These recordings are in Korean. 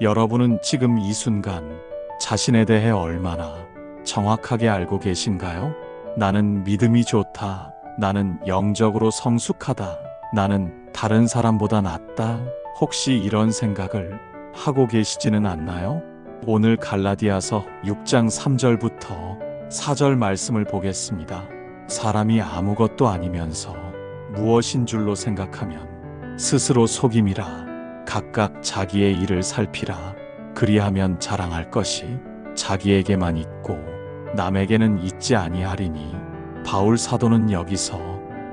여러분은 지금 이 순간 자신에 대해 얼마나 정확하게 알고 계신가요? 나는 믿음이 좋다. 나는 영적으로 성숙하다. 나는 다른 사람보다 낫다. 혹시 이런 생각을 하고 계시지는 않나요? 오늘 갈라디아서 6장 3절부터 4절 말씀을 보겠습니다. 사람이 아무것도 아니면서 무엇인 줄로 생각하면 스스로 속임이라 각각 자기의 일을 살피라 그리하면 자랑할 것이 자기에게만 있고 남에게는 있지 아니하리니 바울 사도는 여기서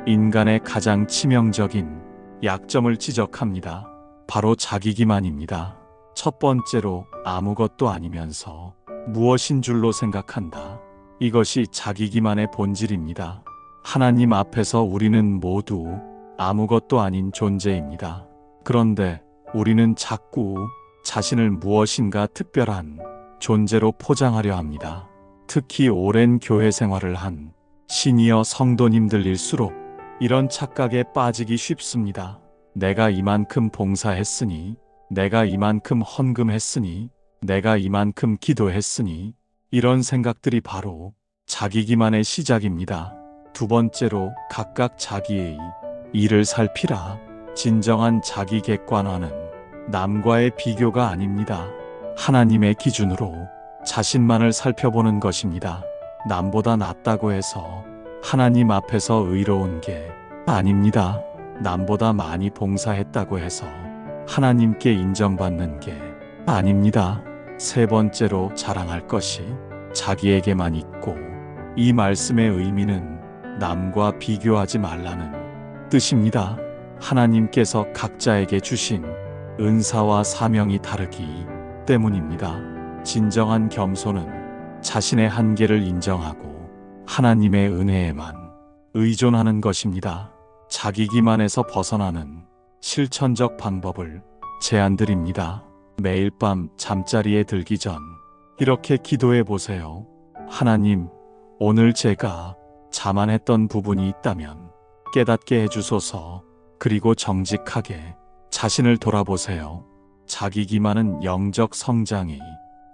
인간의 가장 치명적인 약점을 지적합니다. 바로 자기기만입니다. 첫 번째로 아무것도 아니면서 무엇인 줄로 생각한다. 이것이 자기기만의 본질입니다. 하나님 앞에서 우리는 모두 아무것도 아닌 존재입니다. 그런데 우리는 자꾸 자신을 무엇인가 특별한 존재로 포장하려 합니다. 특히 오랜 교회 생활을 한 시니어 성도님들일수록 이런 착각에 빠지기 쉽습니다. 내가 이만큼 봉사했으니, 내가 이만큼 헌금했으니, 내가 이만큼 기도했으니, 이런 생각들이 바로 자기기만의 시작입니다. 두 번째로 각각 자기의 일을 살피라. 진정한 자기 객관화는 남과의 비교가 아닙니다. 하나님의 기준으로 자신만을 살펴보는 것입니다. 남보다 낫다고 해서 하나님 앞에서 의로운 게 아닙니다. 남보다 많이 봉사했다고 해서 하나님께 인정받는 게 아닙니다. 세 번째로 자랑할 것이 자기에게만 있고 이 말씀의 의미는 남과 비교하지 말라는 뜻입니다. 하나님께서 각자에게 주신 은사와 사명이 다르기 때문입니다. 진정한 겸손은 자신의 한계를 인정하고 하나님의 은혜에만 의존하는 것입니다. 자기 기만에서 벗어나는 실천적 방법을 제안드립니다. 매일 밤 잠자리에 들기 전 이렇게 기도해 보세요. 하나님, 오늘 제가 자만했던 부분이 있다면 깨닫게 해주소서. 그리고 정직하게 자신을 돌아보세요. 자기 기만은 영적 성장이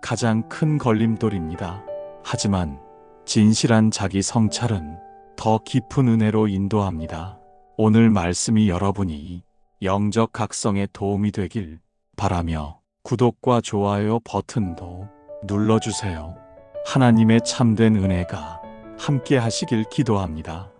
가장 큰 걸림돌입니다. 하지만 진실한 자기 성찰은 더 깊은 은혜로 인도합니다. 오늘 말씀이 여러분이 영적 각성에 도움이 되길 바라며 구독과 좋아요 버튼도 눌러주세요. 하나님의 참된 은혜가 함께 하시길 기도합니다.